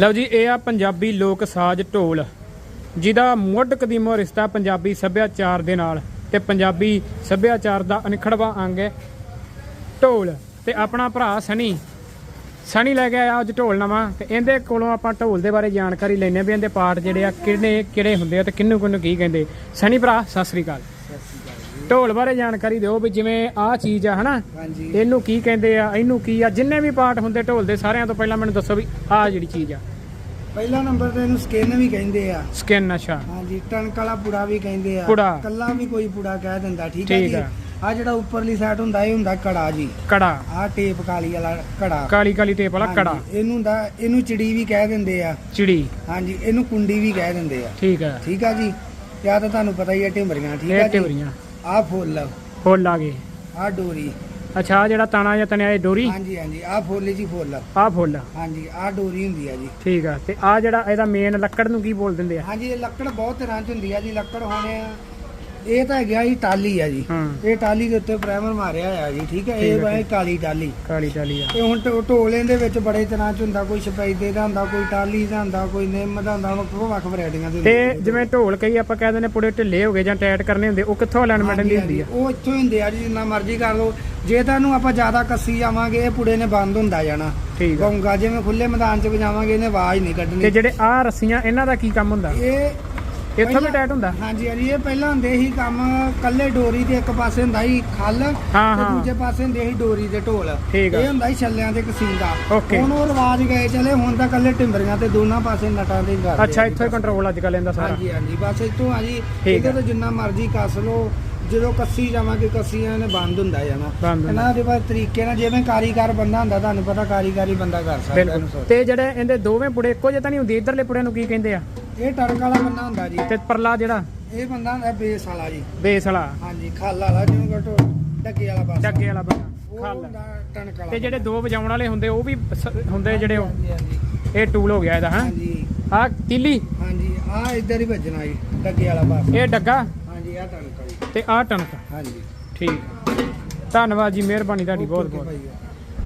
ਲਓ ਜੀ, ਇਹ ਆ ਪੰਜਾਬੀ ਲੋਕ ਸਾਜ਼ ਢੋਲ, ਜਿਹਦਾ ਮੁੱਢ ਕਦੀਮੋ ਰਿਸ਼ਤਾ ਪੰਜਾਬੀ ਸੱਭਿਆਚਾਰ ਦੇ ਨਾਲ ਤੇ ਪੰਜਾਬੀ ਸੱਭਿਆਚਾਰ ਦਾ ਅਨਿਖੜਵਾ ਅੰਗ ਹੈ ਢੋਲ। ਤੇ ਆਪਣਾ ਭਰਾ ਸਣੀ ਸਣੀ ਲੈ ਕੇ ਆਇਆ ਅੱਜ ਢੋਲ ਨਵਾਂ ਤੇ ਇਹਦੇ ਕੋਲੋਂ ਆਪਾਂ ਢੋਲ ਦੇ ਬਾਰੇ ਜਾਣਕਾਰੀ ਲੈਣੇ ਵੀ ਇਹਦੇ ਪਾਰਟ ਜਿਹੜੇ ਆ ਕਿਹੜੇ ਕਿਹੜੇ ਹੁੰਦੇ ਆ ਤੇ ਕਿੰਨੂੰ ਕਿੰਨੂੰ ਕੀ ਕਹਿੰਦੇ। ਸਣੀ ਭਰਾ, ਸਤਿ ਸ੍ਰੀ ਅਕਾਲ। ਢੋਲ ਬਾਰੇ ਜਾਣਕਾਰੀ ਦਿਓ ਵੀ ਜਿਵੇਂ ਆਹ ਚੀਜ਼ ਆ ਹਨਾ? ਹਾਂਜੀ। ਇਹਨੂੰ ਕੀ ਕਹਿੰਦੇ ਆ ਇਹਨੂੰ ਕੀ ਆ? ਜਿੰਨੇ ਵੀ ਪਾਰਟ ਹੁੰਦੇ ਢੋਲ ਦੇ ਸਾਰਿਆਂ ਤੋਂ ਪਹਿਲਾਂ ਮੈਨੂੰ ਦੱਸੋ ਵੀ ਆਹ ਜਿਹੜੀ ਚੀਜ਼ ਆ। ਪਹਿਲਾ ਨੰਬਰ ਤੇ ਇਹਨੂੰ ਸਕਿਨ ਵੀ ਕਹਿੰਦੇ ਆ। ਸਕਿਨ ਅੱਛਾ। ਹਾਂਜੀ ਟਣਕ ਵਾਲਾ ਪੁੜਾ ਵੀ ਕਹਿੰਦੇ ਆ। ਪੁੜਾ। ਕੱਲਾ ਵੀ ਕੋਈ ਪੁੜਾ ਕਹਿ ਦਿੰਦਾ ਠੀਕ ਹੈ ਠੀਕ ਜੀ? ਆ। ਆ ਜਿਹੜਾ ਉੱਪਰਲੀ ਸਾਈਡ ਹੁੰਦਾ ਇਹ ਹੁੰਦਾ ਕੜਾ ਜੀ। ਕੜਾ। ਆ ਟੇਪ ਕਾਲੀ ਵਾਲਾ ਕੜਾ। ਕਾਲੀ ਕਾਲੀ ਟੇਪ ਵਾਲਾ ਹਾਂਜੀ, ਕੜਾ। ਇਹਨੂੰ ਹੁੰਦਾ ਇਹਨੂੰ ਚਿੜੀ ਵੀ ਕਹਿ ਦਿੰਦੇ ਆ। ਚਿੜੀ। ਹਾਂਜੀ ਇਹਨੂੰ ਕੁੰਡੀ ਵੀ ਕਹਿ ਦਿੰਦੇ ਆ। ਠੀਕ ਹੈ ਠੀਕ ਆ ਜੀ? ਜਾਂ ਤਾਂ ਤੁਹਾਨੂੰ ਪਤਾ ਹੀ ਹੈ ਢਿੰਬਰੀਆਂ ਠੀਕ ਇਹ ਆ ਜੀ? ਟਿਵਰੀਆਂ ਆ ਫੁੱਲ। ਫੁੱਲ ਆ ਗਏ। ਆ ਡੋਰੀ। ਅੱਛਾ ਆਹ ਜਿਹੜਾ ਤਾਣਾ ਜਾਂ ਤਣਿਆ ਇਹ ਡੋਰੀ? ਹਾਂਜੀ ਹਾਂਜੀ ਆ ਫੁੱਲ ਜੀ ਫੁੱਲ। ਆਹ ਫੁੱਲ। ਹਾਂਜੀ ਆ ਡੋਰੀ ਹੁੰਦੀ ਆ ਜੀ। ਠੀਕ ਆ ਤੇ ਆ ਜਿਹੜਾ ਇਹਦਾ ਮੇਨ ਲੱਕੜ ਨੂੰ ਕੀ ਬੋਲ ਦਿੰਦੇ ਆ? ਹਾਂਜੀ ਇਹ ਲੱਕੜ ਬਹੁਤ ਤਰ੍ਹਾਂ ਹੁੰਦੀ ਆ ਜੀ। ਲੱਕੜ ਹੋਣੇ ਆ ਇਹ ਤਾਂ ਹੈਗਾ ਜੀ ਟਾਲੀ ਆ ਜੀ। ਇਹ ਟਾਲੀ ਦੇ ਉੱਤੇ ਪ੍ਰਾਈਮਰ ਮਾਰਿਆ ਹੋਇਆ ਜੀ ਠੀਕ ਹੈ? ਇਹ ਵਾਏ ਕਾਲੀ ਟਾਲੀ। ਕਾਲੀ ਕਾਲੀ ਆ। ਤੇ ਹੁਣ ਢੋਲੇ ਦੇ ਵਿੱਚ ਬੜੇ ਤਰ੍ਹਾਂ ਚ ਹੁੰਦਾ ਕੋਈ ਸਪੈਦੇ ਦਾ ਹੁੰਦਾ ਕੋਈ ਟਾਲੀ ਦਾ ਹੁੰਦਾ ਕੋਈ ਨਿੰਮ ਦਾ ਹੁੰਦਾ ਵੱਖ ਵੱਖ ਵੈਰਾਈਟੀਆਂ ਦੇ ਤੇ। ਜਿਵੇਂ ਢੋਲ ਕਈ ਆਪਾਂ ਕਹਿ ਦਿੰਦੇ ਪੁੜੇ ਢਿੱਲੇ ਹੋ ਗਏ ਜਾਂ ਟਾਈਟ ਕਰਨੇ ਹੁੰਦੇ ਉਹ ਕਿੱਥੋਂ ਅਲਾਈਨਮੈਂਟ ਦੀ ਹੁੰਦੀ ਆ? ਉਹ ਇੱਥੋਂ ਹੁੰਦੇ ਆ ਜੀ ਜਿੰਨਾ ਮਰਜ਼ੀ ਕਰ ਲਓ। ਜੇ ਤੁਹਾਨੂੰ ਆਪਾਂ ਜ਼ਿਆਦਾ ਕੱਸੀ ਜਾਵਾਂਗੇ ਇਹ ਪੁੜੇ ਨੇ ਬੰਦ ਹੁੰਦਾ ਜਾਣਾ। ਠੀਕ ਗੌਂਗਾ ਜਿਵੇਂ ਖੁੱਲੇ ਮੈਦਾਨ 'ਚ ਵਜਾਵਾਂਗੇ ਇਹਨੇ ਆਵਾਜ਼ ਨਹੀਂ ਤੇ ਕੱਢਣੀ ਜਿਹੜੇ ਆ ਰੱਸੀਆਂ ਇਹਨਾਂ ਦਾ ਕੀ ਕੰਮ ਹੁੰਦਾ? ਇਹ ਇੱਥੋਂ ਵੀ ਟਾਈਟ ਹੁੰਦਾ ਹਾਂਜੀ ਹਾਂਜੀ ਇਹ ਪਹਿਲਾਂ ਹੁੰਦੇ ਸੀ ਕੰਮ ਕੱਲੇ ਡੋਰੀ ਦੇ ਇੱਕ ਪਾਸੇ ਹੁੰਦਾ ਸੀ ਖੱਲ ਤੇ। ਦੂਜੇ ਪਾਸੇ ਹੁੰਦੇ ਸੀ ਡੋਰੀ ਦੇ ਢੋਲ। ਇਹ ਹੁੰਦਾ ਸੀ ਛੱਲਿਆਂ ਤੇ ਕਸੀਦਾ। ਹੁਣ ਉਹ ਰਿਵਾਜ ਗਏ ਚਲੇ ਹੁਣ ਤਾਂ ਕੱਲੇ ਟਿੰਬਰੀਆਂ ਤੇ ਦੋਨਾਂ ਪਾਸੇ ਨਟਾਂ ਦੇ ਕਰਦੇ ਅੱਛਾ ਇੱਥੋਂ ਕੰਟਰੋਲ ਅੱਜ ਕੱਲ ਇਹਦਾ ਸਾਰਾ ਹਾਂਜੀ ਹਾਂਜੀ ਬਸ ਇੱਥੋਂ ਆ ਜੀ ਠੀਕ ਇਹਦੇ। ਤੋਂ ਜਿੰਨਾ ਮਰਜ਼ੀ ਕੱਸ ਲਓ ਜਦੋਂ ਕੱਸੀ ਜਾਵਾਂਗੇ ਕੱਸੀਆਂ ਨੇ ਬੰਦ ਹੁੰਦਾ ਜਾਣਾ। ਇਹਨਾਂ ਦੇ ਬਾਅਦ ਤਰੀਕੇ ਨਾਲ ਜਿਵੇਂ ਕਾਰੀਗਰ ਬੰਦਾ ਹੁੰਦਾ ਤੁਹਾਨੂੰ ਪਤਾ ਕਾਰੀਗਰੀ ਬੰਦਾ ਕਰ ਸਕਦਾ। ਤੇ ਜਿਹੜੇ ਇਹਦੇ ਦੋਵੇਂ ਪੁੜੇ ਇੱਕੋ ਜਿਹੇ ਤਾਂ ਨਹੀਂ ਹੁੰਦੇ ਇਧਰਲੇ ਪੁੜੇ ਨੂੰ ਕੀ ਕਹਿੰਦੇ ਆ ਇਹ ਟਰਕ ਵਾਲਾ ਬੰਦਾ ਹੁੰਦਾ ਜੀ। ਤੇ ਪਰਲਾ ਜਿਹੜਾ? ਇਹ ਬੰਦਾ ਹੁੰਦਾ ਬੇਸ ਵਾਲਾ ਜੀ। ਬੇਸ ਵਾਲਾ। ਹਾਂਜੀ ਖੱਲ ਵਾਲਾ ਜਿਹਨੂੰ ਘਟੋ ਡੱਗੇ ਵਾਲਾ ਪਾਸਾ। ਡੱਗੇ ਵਾਲਾ ਬੰਦਾ ਉਹ ਖੱਲ। ਟਣਕ ਵਾਲਾ। ਤੇ ਜਿਹੜੇ ਦੋ ਵਜਾਉਣ ਵਾਲੇ ਹੁੰਦੇ ਉਹ ਵੀ ਹੁੰਦੇ ਜਿਹੜੇ ਉਹ? ਇਹ ਟੂਲ ਹੋ ਗਿਆ ਇਹਦਾ ਹਾਂ? ਹਾਂਜੀ। ਆ ਤੀਲੀ? ਹਾਂਜੀ ਆ ਇੱਧਰ ਹੀ ਵੱਜਣਾ ਜੀ ਡੱਗੇ ਵਾਲਾ ਪਾਸਾ। ਇਹ ਡੱਗਾ? ਹਾਂਜੀ ਆ ਟਣਕ ਵਾਲੀ। ਤੇ ਆ ਟਣਕ? ਹਾਂਜੀ। ਠੀਕ ਧੰਨਵਾਦ ਜੀ ਮਿਹਰਬਾਨੀ ਤੁਹਾਡੀ ਬਹੁਤ ਬਹੁਤ